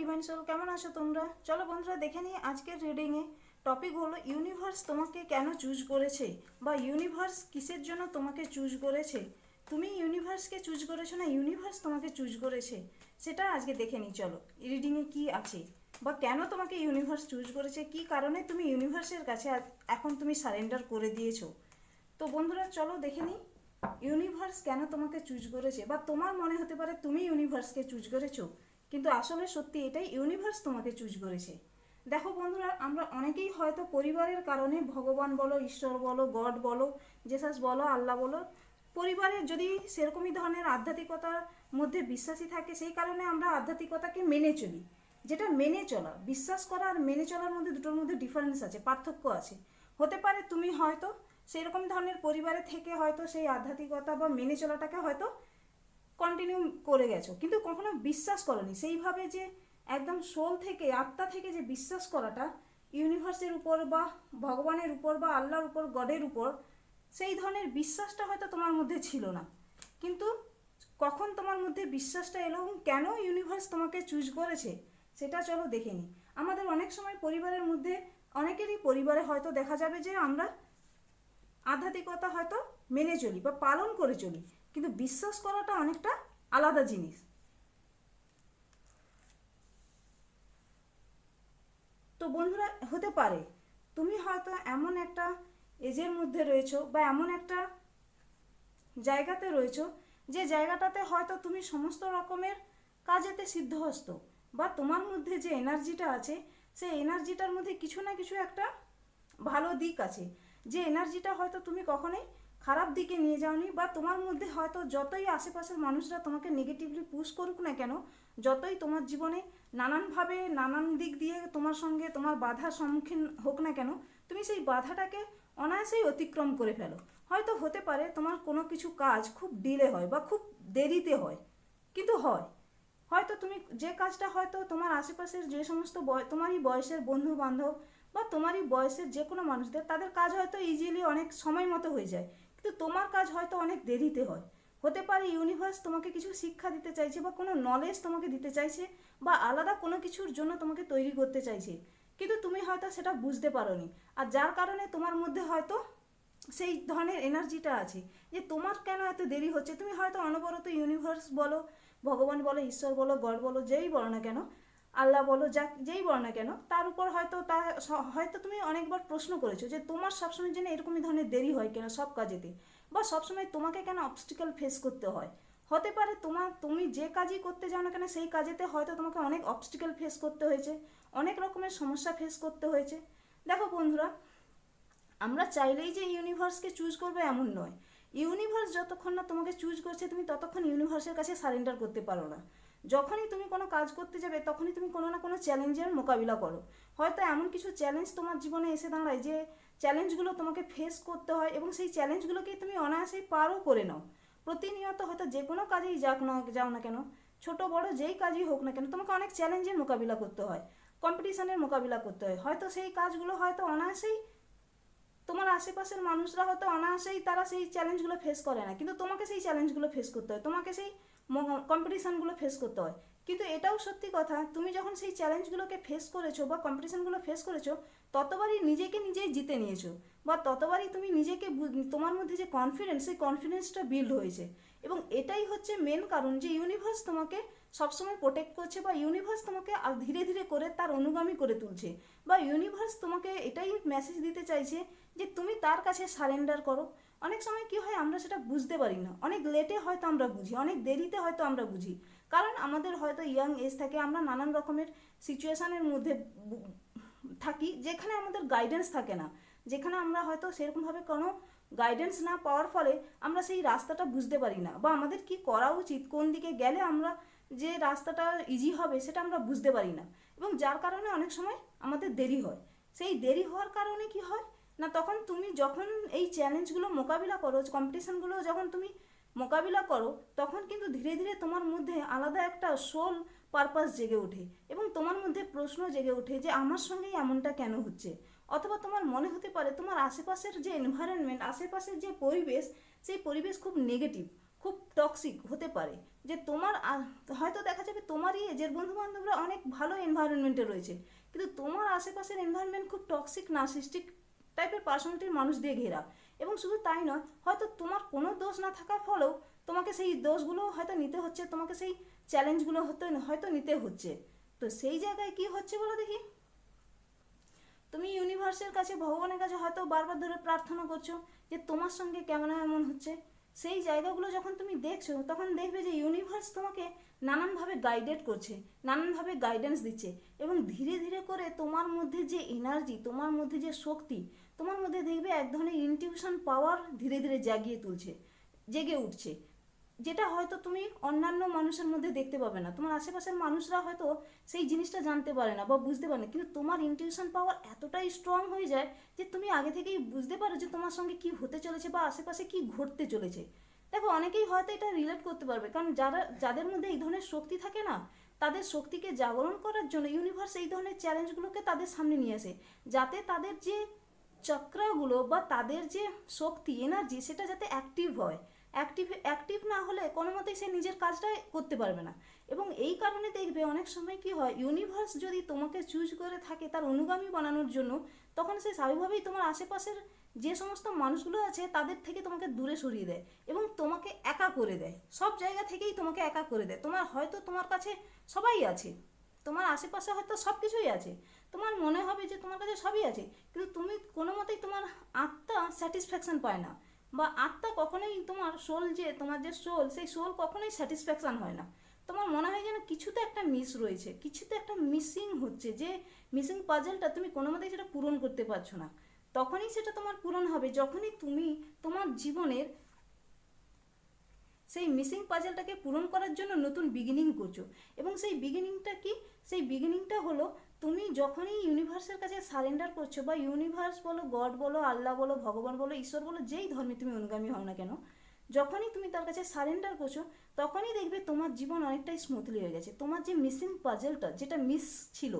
Divine soul কেমন আছো তোমরা? চলো বন্ধুরা, দেখে নিই আজকের রিডিংয়ে টপিক হলো ইউনিভার্স তোমাকে কেন চুজ করেছে বা ইউনিভার্স কিসের জন্য তোমাকে চুজ করেছে? তুমি ইউনিভার্সকে চুজ করেছ না ইউনিভার্স তোমাকে চুজ করেছে? সেটা আজকে দেখে নিই, চলো। রিডিংয়ে কি আছে? বা কেন তোমাকে ইউনিভার্স চুজ করেছে? কি কারণে তুমি ইউনিভার্সের কাছে এখন তুমি সারেন্ডার করে দিয়েছ? তো বন্ধুরা, চলো দেখে নিই। ইউনিভার্স কেন তোমাকে চুজ করেছে? বা তোমার মনে হতে পারে তুমি ইউনিভার্সকে চুজ করেছ? কিন্তু আসলে সত্যি এটাই ইউনিভার্স তোমাকে চুজ করেছে। দেখো বন্ধুরা, আমরা অনেকেই হয়তো পরিবারের কারণে ভগবান বলো, ঈশ্বর বলো, গড বলো জেসাস বলো, আল্লাহ বলো পরিবারের যদি সেরকমই ধরনের আধ্যাত্মিকতার মধ্যে বিশ্বাসী থাকে, সেই কারণে আমরা আধ্যাত্মিকতাকে মেনে চলি। যেটা মেনে চলা, বিশ্বাস করা আর মেনে চলার মধ্যে দুটোর মধ্যে ডিফারেন্স আছে, পার্থক্য আছে। হতে পারে তুমি হয়তো সেরকম ধরনের পরিবারে থেকে হয়তো সেই আধ্যাত্মিকতা বা মেনে চলাটাকে হয়তো কন্টিনিউ করে গেছো, কিন্তু কখনো বিশ্বাস করনি। সেইভাবে যে একদম সোল থেকে, আত্মা থেকে যে বিশ্বাস করাটা ইউনিভার্সের উপর বা ভগবানের উপর বা আল্লাহর উপর গডের উপর, সেই ধরনের বিশ্বাসটা হয়তো তোমার মধ্যে ছিল না। কিন্তু কখন তোমার মধ্যে বিশ্বাসটা এলো এবং কেন ইউনিভার্স তোমাকে চুজ করেছে, সেটা চলো দেখে নিই। আমাদের অনেক সময় পরিবারের মধ্যে, অনেকেরই পরিবারে হয়তো দেখা যাবে যে আমরা আধ্যাত্মিকতা হয়তো মেনে চলি বা পালন করে চলি। কিন্তু বিশ্বাস করাটা অনেকটা আলাদা জিনিস। তো বন্ধুরা, হতে পারে তুমি হয়তো এমন একটা এজের মধ্যে রয়েছো বা এমন একটা জায়গাতে রয়েছো যে জায়গাটাতে হয়তো তুমি সমস্ত রকমের কাজেতে সিদ্ধহস্ত বা তোমার মধ্যে যে এনার্জিটা আছে, সেই এনার্জিটার মধ্যে কিছু না কিছু একটা ভালো দিক আছে। যে এনার্জিটা হয়তো তুমি কখনোই খারাপ দিকে নিয়ে যাওনি বা তোমার মধ্যে হয়তো যতই আশেপাশের মানুষরা তোমাকে নেগেটিভলি পুশ করুক না কেন, যতই তোমার জীবনে নানানভাবে নানান দিক দিয়ে তোমার সঙ্গে তোমার বাধার সম্মুখীন হোক না কেন, তুমি সেই বাধাটাকে অনায়াসেই অতিক্রম করে ফেলো। হয়তো হতে পারে তোমার কোনো কিছু কাজ খুব ডিলে হয় বা খুব দেরিতে হয়, কিন্তু হয়। হয়তো তুমি যে কাজটা হয়তো তোমার আশেপাশের যে সমস্ত তোমারই বয়সের বন্ধু বান্ধব বা তোমারই বয়সের যে কোনো মানুষদের, তাদের কাজ হয়তো ইজিলি অনেক সময় মতো হয়ে যায়। কিন্তু তোমার কাজ হয়তো অনেক দেরিতে হয়। হতে পারে ইউনিভার্স তোমাকে কিছু শিক্ষা দিতে চাইছে বা কোনো নলেজ তোমাকে দিতে চাইছে বা আলাদা কোনো কিছুর জন্য তোমাকে তৈরি করতে চাইছে। কিন্তু তুমি হয়তো সেটা বুঝতে পারোনি। আর যার কারণে তোমার মধ্যে হয়তো সেই ধরনের এনার্জিটা আছে যে তোমার কেন এত দেরি হচ্ছে? তুমি হয়তো অনবরত ইউনিভার্স বলো, ভগবান বলো, ঈশ্বর বলো, গড বলো, যেই বলো না কেন আল্লাহ বলো যা যেই বলো না কেন, তার উপর হয়তো তা হয়তো তুমি অনেকবার প্রশ্ন করেছ যে তোমার সবসময় যেন এরকমই ধরনের দেরি হয় কেন সব কাজেতে? বা সবসময় তোমাকে কেন অবস্টিক্যাল ফেস করতে হয়? হতে পারে তোমার তুমি যে কাজই করতে যাও না কেন, সেই কাজেতে হয়তো তোমাকে অনেক অবস্টিক্যাল ফেস করতে হয়েছে, অনেক রকমের সমস্যা ফেস করতে হয়েছে। দেখো বন্ধুরা, আমরা চাইলেই যে ইউনিভার্সকে চুজ করবে এমন নয়। ইউনিভার্স যতক্ষণ না তোমাকে চুজ করছে, তুমি ততক্ষণ ইউনিভার্সের কাছে সারেন্ডার করতে পারো না। যখনই তুমি কোনো কাজ করতে যাবে, তখনই তুমি কোনো না কোনো চ্যালেঞ্জের মোকাবিলা করো। হয়তো এমন কিছু চ্যালেঞ্জ তোমার জীবনে এসে দাঁড়ায় যে চ্যালেঞ্জগুলো তোমাকে ফেস করতে হয় এবং সেই চ্যালেঞ্জগুলোকেই তুমি অনায়াসেই পারও করে নাও। প্রতিনিয়ত হয়তো যে কোনো কাজেই যাক না, যাও না কেন, ছোট বড় যেই কাজই হোক না কেন, তোমাকে অনেক চ্যালেঞ্জের মোকাবিলা করতে হয় কম্পিটিশনের মোকাবিলা করতে হয়। হয়তো সেই কাজগুলো হয়তো অনায়াসেই তোমার আশেপাশের মানুষরা হয়তো অনায়াসেই তারা সেই চ্যালেঞ্জগুলো ফেস করে না, কিন্তু তোমাকে সেই চ্যালেঞ্জগুলো ফেস করতে হয়। তোমাকে সেই কম্পিটিশানগুলো ফেস করতে হয়। কিন্তু এটাও সত্যি কথা, তুমি যখন সেই চ্যালেঞ্জগুলোকে ফেস করেছ বা কম্পিটিশানগুলো ফেস করেছ, ততবারই নিজেকে নিজেই জিতে নিয়েছো বা ততবারই তুমি নিজেকে তোমার মধ্যে যে কনফিডেন্স সেই কনফিডেন্সটা বিল্ড হয়েছে। এবং এটাই হচ্ছে মেন কারণ যে ইউনিভার্স তোমাকে সবসময় প্রোটেক্ট করছে বা ইউনিভার্স তোমাকে আর ধীরে ধীরে করে তার অনুগামী করে তুলছে। বা ইউনিভার্স তোমাকে এটাই মেসেজ দিতে চাইছে যে তুমি তার কাছে সারেন্ডার করো। অনেক সময় কি হয়, আমরা সেটা বুঝতে পারি না। অনেক লেটে হয়তো আমরা বুঝি, অনেক দেরিতে হয়তো আমরা বুঝি। কারণ আমাদের হয়তো ইয়াং এজ থেকে আমরা নানান রকমের সিচুয়েশানের মধ্যে থাকি, যেখানে আমাদের গাইডেন্স থাকে না। যেখানে আমরা হয়তো সেরকমভাবে কোনো গাইডেন্স না পাওয়ার ফলে আমরা সেই রাস্তাটা বুঝতে পারি না। বা আমাদের কি করা উচিত, কোন দিকে গেলে আমরা যে রাস্তাটা ইজি হবে সেটা আমরা বুঝতে পারি না। এবং যার কারণে অনেক সময় আমাদের দেরি হয়। সেই দেরি হওয়ার কারণে কি হয় না, তখন তুমি যখন এই চ্যালেঞ্জগুলো মোকাবিলা করো কম্পিটিশানগুলো যখন তুমি মোকাবিলা করো, তখন কিন্তু ধীরে ধীরে তোমার মধ্যে আলাদা একটা সোল পারপাস জেগে ওঠে এবং তোমার মধ্যে প্রশ্ন জেগে ওঠে যে, আমার সঙ্গেই এমনটা কেন হচ্ছে? অথবা তোমার মনে হতে পারে তোমার আশেপাশের যে এনভায়রনমেন্ট আশেপাশের যে পরিবেশ, সেই পরিবেশ খুব নেগেটিভ খুব টক্সিক হতে পারে। যে তোমার হয়তো দেখা যাবে তোমারই এজের বন্ধু বান্ধবরা অনেক ভালো এনভায়রনমেন্টে রয়েছে, কিন্তু তোমার আশেপাশের এনভায়রনমেন্ট খুব টক্সিক নার্সিস্টিক টাইপের পার্সোনালিটির মানুষ দিয়ে ঘেরা। এবং শুধু তাই নয়, হয়তো তোমার কোনো দোষ না থাকার ফলেও তোমাকে সেই দোষগুলো হয়তো নিতে হচ্ছে, তোমাকে সেই চ্যালেঞ্জগুলো হতে হয়তো নিতে হচ্ছে। তো সেই জায়গায় কি হচ্ছে বলো দেখি? তুমি ইউনিভার্সের কাছে, ভগবানের কাছে হয়তো বারবার ধরে প্রার্থনা করছ যে তোমার সঙ্গে কেমন এমন হচ্ছে। সেই জায়গাগুলো যখন তুমি দেখছ, তখন দেখবে যে ইউনিভার্স তোমাকে নানানভাবে গাইডেড করছে, নানানভাবে গাইডেন্স দিচ্ছে এবং ধীরে ধীরে করে তোমার মধ্যে যে এনার্জি তোমার মধ্যে যে শক্তি, তোমার মধ্যে দেখবে এক ধরনের ইনটিউশন পাওয়ার ধীরে ধীরে জাগিয়ে তুলছে, জেগে উঠছে। যেটা হয়তো তুমি অন্যান্য মানুষের মধ্যে দেখতে পাবে না। তোমার আশেপাশের মানুষরা হয়তো সেই জিনিসটা জানতে পারে না বা বুঝতে পারে না। কিন্তু তোমার ইনটিউশন পাওয়ার এতটাই স্ট্রং হয়ে যায় যে তুমি আগে থেকেই বুঝতে পারো যে তোমার সঙ্গে কি হতে চলেছে বা আশেপাশে কি ঘটতে চলেছে। দেখো, অনেকেই হয়তো এটা রিলেট করতে পারবে। কারণ যারা, যাদের মধ্যে এই ধরনের শক্তি থাকে না, তাদের শক্তিকে জাগরণ করার জন্য ইউনিভার্স এই ধরনের চ্যালেঞ্জগুলোকে তাদের সামনে নিয়ে আসে। যাতে তাদের যে চক্রাগুলো বা তাদের যে শক্তি এনার্জি সেটা যাতে অ্যাক্টিভ হয়। অ্যাক্টিভ অ্যাক্টিভ না হলে কোনো মতেই সে নিজের কাজটাই করতে পারবে না। এবং এই কারণে দেখবে অনেক সময় কি হয় ইউনিভার্স যদি তোমাকে চুজ করে থাকে তার অনুগামী বানানোর জন্য, তখন সে স্বাভাবিকভাবেই তোমার আশেপাশের যে সমস্ত মানুষগুলো আছে তাদের থেকে তোমাকে দূরে সরিয়ে দেয় এবং তোমাকে একা করে দেয়। সব জায়গা থেকেই তোমাকে একা করে দেয়। তোমার হয়তো তোমার কাছে সবাই আছে, তোমার আশেপাশে হয়তো সব কিছুই আছে, তোমার মনে হবে যে তোমার কাছে সবই আছে, কিন্তু তুমি কোনো মতেই তোমার আত্মা স্যাটিসফ্যাকশন পায় না। বা আত্মা কখনোই তোমার সোল যে, তোমার যে সোল সেই সোল কখনোই স্যাটিসফ্যাকশন হয় না। তোমার মনে হয় যেন কিছুতে একটা মিস রয়েছে, কিছুতে একটা মিসিং হচ্ছে যে মিসিং পাজলটা তুমি কোনো মতেই সেটা পূরণ করতে পারছ না। তখনই সেটা তোমার পূরণ হবে, যখনই তুমি তোমার জীবনের সেই মিসিং পাজেলটাকে পূরণ করার জন্য নতুন বিগিনিং করছ। এবং সেই বিগিনিংটা কি? সেই বিগিনিংটা হলো তুমি যখনই ইউনিভার্সের কাছে সারেন্ডার করছ বা ইউনিভার্স বলো গড বলো, আল্লাহ বলো, ভগবান বলো, ঈশ্বর বলো, যেই ধর্মে তুমি অনুগামী হও না কেন, যখনই তুমি তার কাছে সারেন্ডার করছ, তখনই দেখবে তোমার জীবন অনেকটাই স্মুথলি হয়ে গেছে। তোমার যে মিসিং পাজেলটা যেটা মিস ছিল,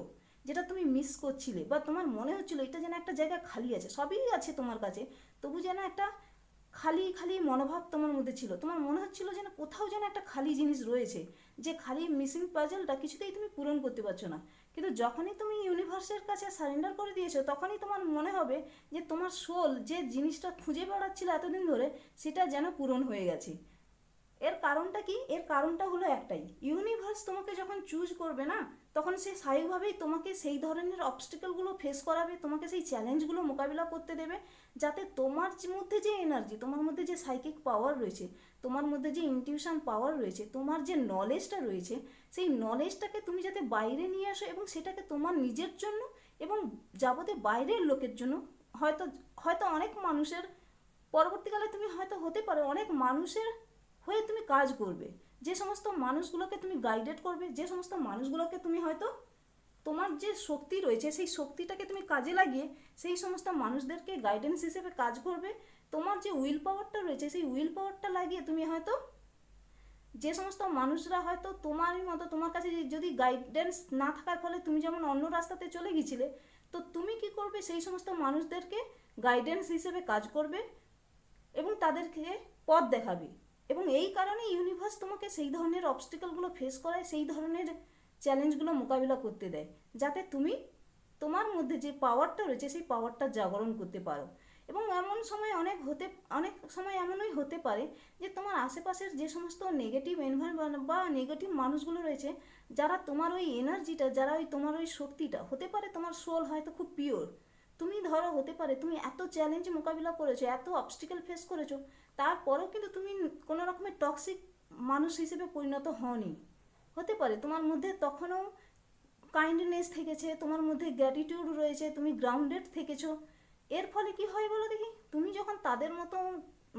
যেটা তুমি মিস করছিলে বা তোমার মনে হচ্ছিল এটা যেন একটা জায়গা খালি আছে, সবই আছে তোমার কাছে, তবু যেন একটা খালি খালি মনোভাব তোমার মধ্যে ছিল। তোমার মনে হচ্ছিল যেন কোথাও যেন একটা খালি জিনিস রয়েছে, যে খালি মিসিং পাজলটা কিছুতেই তুমি পূরণ করতে পারছ না। কিন্তু যখনই তুমি ইউনিভার্সের কাছে সারেন্ডার করে দিয়েছ, তখনই তোমার মনে হবে যে তোমার সোল যে জিনিসটা খুঁজে বেড়াচ্ছিল এতদিন ধরে, সেটা যেন পূরণ হয়ে গেছে। এর কারণটা কি? এর কারণটা হলো একটাই। ইউনিভার্স তোমাকে যখন চুজ করবে না তখন সে স্বাভাবিকভাবেই তোমাকে সেই ধরনের অবস্টিকেলগুলো ফেস করাবে, তোমাকে সেই চ্যালেঞ্জগুলো মোকাবিলা করতে দেবে, যাতে তোমার মধ্যে যে এনার্জি তোমার মধ্যে যে সাইকিক পাওয়ার রয়েছে, তোমার মধ্যে যে ইনটিউশন পাওয়ার রয়েছে, তোমার যে নলেজটা রয়েছে, সেই নলেজটাকে তুমি যাতে বাইরে নিয়ে আসো এবং সেটাকে তোমার নিজের জন্য এবং যাবতীয় বাইরের লোকের জন্য, হয়তো হয়তো অনেক মানুষের, পরবর্তীকালে তুমি হয়তো হতে পারো, অনেক মানুষের হয়ে তুমি কাজ করবে। যে সমস্ত মানুষগুলোকে তুমি গাইডেড করবে, যে সমস্ত মানুষগুলোকে তুমি হয়তো তোমার যে শক্তি রয়েছে, সেই শক্তিটাকে তুমি কাজে লাগিয়ে সেই সমস্ত মানুষদেরকে গাইডেন্স হিসেবে কাজ করবে, তোমার যে উইল পাওয়ারটা রয়েছে, সেই উইল পাওয়ারটা লাগিয়ে তুমি হয়তো যে সমস্ত মানুষরা হয়তো তোমারই মতো তোমার কাছে যদি গাইডেন্স না থাকার ফলে তুমি যেমন অন্য রাস্তাতে চলে গিয়েছিলে, তো তুমি কি করবে? সেই সমস্ত মানুষদেরকে গাইডেন্স হিসেবে কাজ করবে এবং তাদেরকে পথ দেখাবে। এবং এই কারণে ইউনিভার্স তোমাকে সেই ধরনের অবস্টিকেলগুলো ফেস করায়, সেই ধরনের চ্যালেঞ্জগুলো মোকাবিলা করতে দেয়। যাতে তুমি তোমার মধ্যে যে পাওয়ারটা রয়েছে, সেই পাওয়ারটা জাগরণ করতে পারো। এবং এমন সময় অনেক হতে, অনেক সময় এমনই হতে পারে যে তোমার আশেপাশের যে সমস্ত নেগেটিভ এনভায়রনমেন্ট বা নেগেটিভ মানুষগুলো রয়েছে, যারা তোমার ওই এনার্জিটা যারা ওই তোমার ওই শক্তিটা, হতে পারে তোমার সোল হয়তো খুব পিওর তুমি ধরো হতে পারে তুমি এত চ্যালেঞ্জ মোকাবিলা করেছ, এত অবস্টিকেল ফেস করেছ তারপরেও কিন্তু তুমি কোনো রকমের টক্সিক মানুষ হিসেবে পরিণত হওনি। হতে পারে, তোমার মধ্যে তখনও কাইন্ডনেস থেকেছে, তোমার মধ্যে গ্র্যাটিটিউড রয়েছে, তুমি গ্রাউন্ডেড থেকেছো। এর ফলে কি হয় বলো দেখি? তুমি যখন তাদের মতো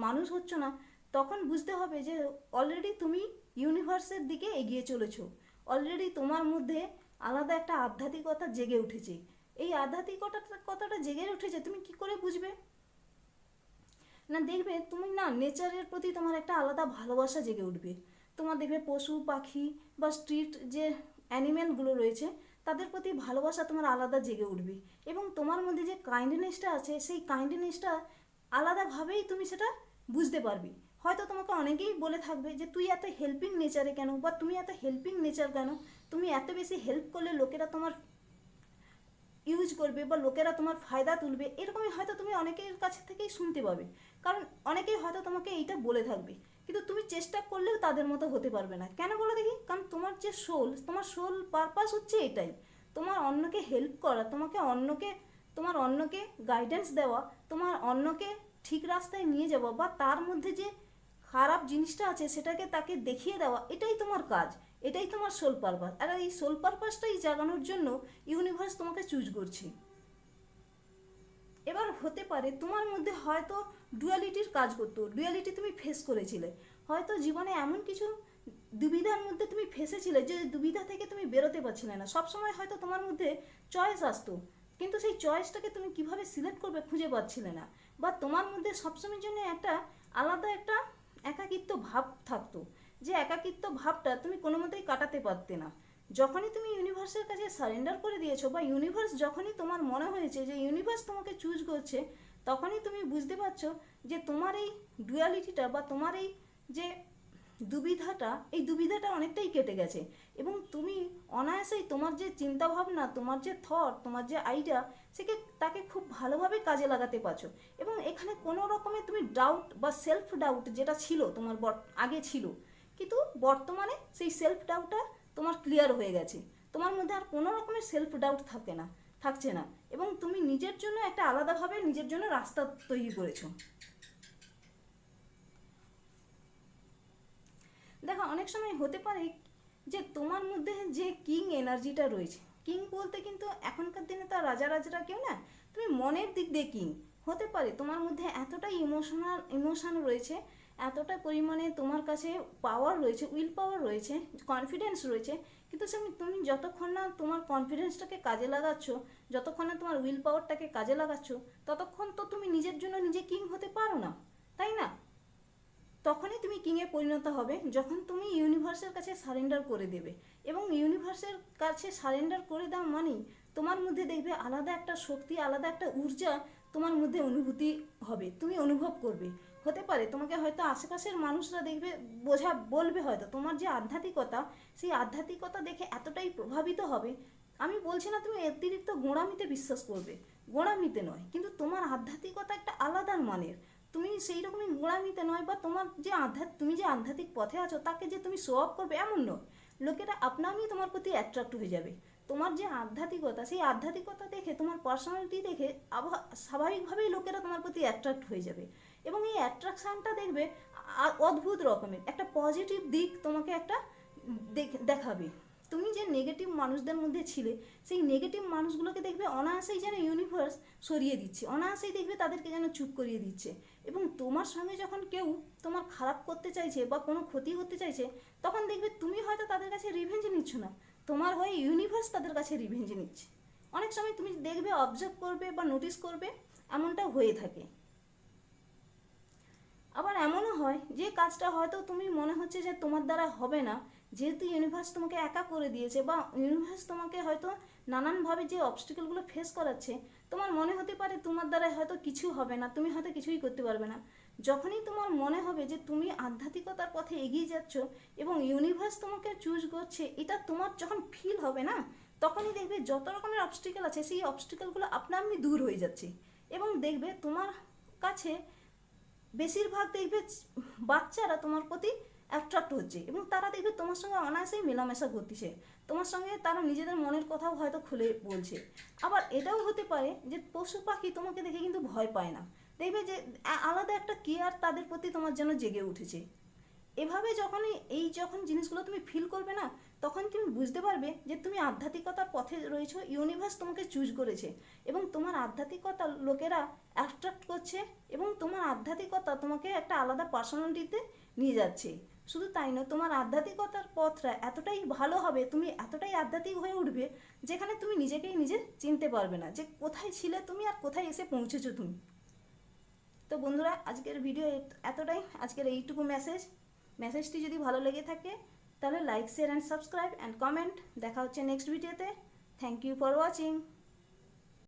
মানুষ হচ্ছ না, তখন বুঝতে হবে যে অলরেডি তুমি ইউনিভার্সের দিকে এগিয়ে চলেছ। অলরেডি তোমার মধ্যে আলাদা একটা আধ্যাত্মিকতা জেগে উঠেছে। এই আধ্যাত্মিকতা কথাটা জেগে উঠেছে, তুমি কি করে বুঝবে? না দেখবে তুমি না নেচারের প্রতি তোমার একটা আলাদা ভালোবাসা জেগে উঠবে। তোমার দেখবে পশু, পাখি বা স্ট্রিট যে অ্যানিম্যালগুলো রয়েছে, তাদের প্রতি ভালোবাসা তোমার আলাদা জেগে উঠবে এবং তোমার মধ্যে যে কাইন্ডনেসটা আছে, সেই কাইন্ডনেসটা আলাদাভাবেই তুমি সেটা বুঝতে পারবে। হয়তো তোমাকে অনেকেই বলে থাকবে যে, তুই এত হেল্পিং নেচারে কেন? বা, তুমি এত হেল্পিং নেচার কেন? তুমি এত বেশি হেল্প করলে লোকেরা তোমার ইউজ করবে বা লোকেরা তোমার ফায়দা তুলবে, এরকমই হয়তো তুমি অনেকের কাছ থেকেই শুনতে পাবে। কারণ অনেকেই হয়তো তোমাকে এইটা বলে থাকবে, কিন্তু তুমি চেষ্টা করলেও তাদের মতো হতে পারবে না। কেন বলো দেখি? কারণ তোমার যে সোল তোমার সোল পারপাস হচ্ছে এটাই। তোমার অন্যকে হেল্প করা, তোমাকে অন্যকে, তোমার অন্যকে গাইডেন্স দেওয়া, তোমার অন্যকে ঠিক রাস্তায় নিয়ে যাওয়া বা তার মধ্যে যে খারাপ জিনিসটা আছে সেটাকে তাকে দেখিয়ে দেওয়া, এটাই তোমার কাজ। এটাই তোমার সোল পারপাস আর এই সোল পারপাসটাই জাগানোর জন্য ইউনিভার্স তোমাকে চুজ করছে। এবার হতে পারে তোমার মধ্যে হয়তো ডুয়ালিটির কাজ করতো ডুয়ালিটি তুমি ফেস করেছিলে। হয়তো জীবনে এমন কিছু দুবিধার মধ্যে তুমি ফেসেছিলে যে দুবিধা থেকে তুমি বেরোতে পারছিলে না। সবসময় হয়তো তোমার মধ্যে চয়েস আসতো, কিন্তু সেই চয়েসটাকে তুমি কীভাবে সিলেক্ট করবে খুঁজে পাচ্ছিলে না। বা তোমার মধ্যে সবসময়ের জন্য একটা আলাদা একটা একাকিত্ব ভাব থাকতো। যে একাকিত্ব ভাবটা তুমি কোনো মতেই কাটাতে পারতে না। যখনই তুমি ইউনিভার্সের কাছে সারেন্ডার করে দিয়েছ বা ইউনিভার্স যখনই তোমার মনে হয়েছে যে ইউনিভার্স তোমাকে চুজ করছে, তখনই তুমি বুঝতে পারছ যে তোমার এই ডুয়ালিটিটা বা তোমার এই যে দুবিধাটা, এই দুবিধাটা অনেকটাই কেটে গেছে। এবং তুমি অনায়াসেই তোমার যে চিন্তাভাবনা, তোমার যে থট তোমার যে আইডিয়া সেকে তাকে খুব ভালোভাবে কাজে লাগাতে পারছ। এবং এখানে কোনো রকমের তুমি ডাউট বা সেলফ ডাউট যেটা ছিল তোমার আগে ছিল কিন্তু বর্তমানে সেই সেলফ ডাউটটা তোমার ক্লিয়ার হয়ে গেছে। তোমার মধ্যে আর কোনো রকমের সেলফ ডাউট থাকে না, থাকছে না। এবং তুমি নিজের জন্য একটা আলাদাভাবে নিজের জন্য রাস্তা তৈরি করেছ। দেখো, অনেক সময় হতে পারে যে তোমার মধ্যে যে কিং এনার্জিটা রয়েছে কিং বলতে কিন্তু এখনকার দিনে তো রাজা রাজারা কেউ না, তুমি মনের দিক দিয়ে কিং হতে পারে তোমার মধ্যে এতটাই ইমোশনাল ইমোশন রয়েছে এতটা পরিমাণে তোমার কাছে পাওয়ার রয়েছে উইল পাওয়ার রয়েছে কনফিডেন্স রয়েছে, কিন্তু সে তুমি যতক্ষণ না তোমার কনফিডেন্সটাকে কাজে লাগাচ্ছ, যতক্ষণ না তোমার উইল পাওয়ারটাকে কাজে লাগাচ্ছ, ততক্ষণ তো তুমি নিজের জন্য নিজে কিং হতে পারো না, তাই না? তখনই তুমি কিংয়ে পরিণত হবে, যখন তুমি ইউনিভার্সের কাছে সারেন্ডার করে দেবে, এবং ইউনিভার্সের কাছে সারেন্ডার করে দেওয়া মানেই তোমার মধ্যে দেখবে আলাদা একটা শক্তি, আলাদা একটা ঊর্জা তোমার মধ্যে অনুভূতি হবে, তুমি অনুভব করবে। হতে পারে। তোমাকে হয়তো আশেপাশের মানুষরা দেখবে, বোঝা, বলবে হয়তো। তোমার যে আধ্যাত্মিকতা, সেই আধ্যাত্মিকতা দেখে এতটাই প্রভাবিত হবে, আমি বলছি না তুমি অতিরিক্ত গোঁড়ামিতে বিশ্বাস করবে। গোঁড়ামিতে নয়, কিন্তু তোমার আধ্যাত্মিকতা একটা আলাদা মানের। তুমি সেই রকমই গোড়ামিতে নয় বা তোমার যে আধ্যাত্ম তুমি যে আধ্যাত্মিক পথে আছো, তাকে যে তুমি শো অফ করবে, এমন নয়। লোকেরা আপনামি তোমার প্রতি অ্যাট্রাক্ট হয়ে যাবে। তোমার যে আধ্যাত্মিকতা, সেই আধ্যাত্মিকতা দেখে, তোমার পার্সোনালিটি দেখে আবহাওয়া স্বাভাবিকভাবেই লোকেরা তোমার প্রতি অ্যাট্রাক্ট হয়ে যাবে। এবং এই অ্যাট্রাকশানটা দেখবে অদ্ভুত রকমের। একটা পজিটিভ দিক তোমাকে একটা দেখ- দেখাবে। তুমি যে নেগেটিভ মানুষদের মধ্যে ছিলে, সেই নেগেটিভ মানুষগুলোকে দেখবে অনায়াসেই যেন ইউনিভার্স সরিয়ে দিচ্ছে। অনায়াসেই দেখবে তাদেরকে যেন চুপ করিয়ে দিচ্ছে। এবং তোমার সঙ্গে যখন কেউ তোমার খারাপ করতে চাইছে বা কোনো ক্ষতি করতে চাইছে, তখন দেখবে তুমি হয়তো তাদের কাছে রিভেঞ্জ নিচ্ছ না। তোমার হয়ে ইউনিভার্স তাদের কাছে রিভেঞ্জ নিচ্ছে। অনেক সময় তুমি দেখবে অবজার্ভ করবে বা নোটিস করবে, এমনটা হয়ে থাকে। আবার এমনও হয়, যে কাজটা হয়তো তুমি মনে হচ্ছে যে তোমার দ্বারা হবে না, যেহেতু ইউনিভার্স তোমাকে একা করে দিয়েছে বা ইউনিভার্স তোমাকে হয়তো নানানভাবে যে অবস্টিকেলগুলো ফেস করাচ্ছে, তোমার মনে হতে পারে তোমার দ্বারা হয়তো কিছু হবে না, তুমি হয়তো কিছুই করতে পারবে না। যখনই তোমার মনে হবে যে তুমি আধ্যাত্মিকতার পথে এগিয়ে যাচ্ছ এবং ইউনিভার্স তোমাকে চুজ করছে, এটা তোমার যখন ফিল হবে না, তখনই দেখবে যত রকমের অবস্টিকেল আছে, সেই অবস্টিকেলগুলো আপনা আপনি দূর হয়ে যাচ্ছে। এবং দেখবে তোমার কাছে বেশিরভাগ দেখবে বাচ্চারা তোমার প্রতি অ্যাট্রাক্ট হচ্ছে এবং তারা দেখবে তোমার সঙ্গে অনায়াসেই মেলামেশা করতেছে। তোমার সঙ্গে তারা নিজেদের মনের কথাও হয়তো খুলে বলছে। আবার এটাও হতে পারে যে পশু পাখি তোমাকে দেখে কিন্তু ভয় পায় না। দেখবে যে আলাদা একটা কেয়ার তাদের প্রতি তোমার যেন জেগে উঠেছে। এভাবে যখনই এই যখন জিনিসগুলো তুমি ফিল করবে না, তখন তুমি বুঝতে পারবে যে তুমি আধ্যাত্মিকতার পথে রয়েছো ইউনিভার্স তোমাকে চুজ করেছে এবং তোমার আধ্যাত্মিকতা লোকেরা অ্যাট্রাক্ট করছে এবং তোমার আধ্যাত্মিকতা তোমাকে একটা আলাদা পার্সোনালিটিতে নিয়ে যাচ্ছে। শুধু তাই নয়, তোমার আধ্যাত্মিকতার পথটা এতটাই ভালো হবে, তুমি এতটাই আধ্যাত্মিক হয়ে উঠবে যেখানে তুমি নিজেকেই নিজে চিনতে পারবে না যে কোথায় ছিলে তুমি আর কোথায় এসে পৌঁছেছো তুমি। তো বন্ধুরা, আজকের ভিডিও এতটাই। আজকের এইটুকু মেসেজ মেসেজটি যদি ভালো লেগে থাকে, তাহলে like share and subscribe and comment দেখা হচ্ছে নেক্সট ভিডিওতে থ্যাংক ইউ ফর ওয়াচিং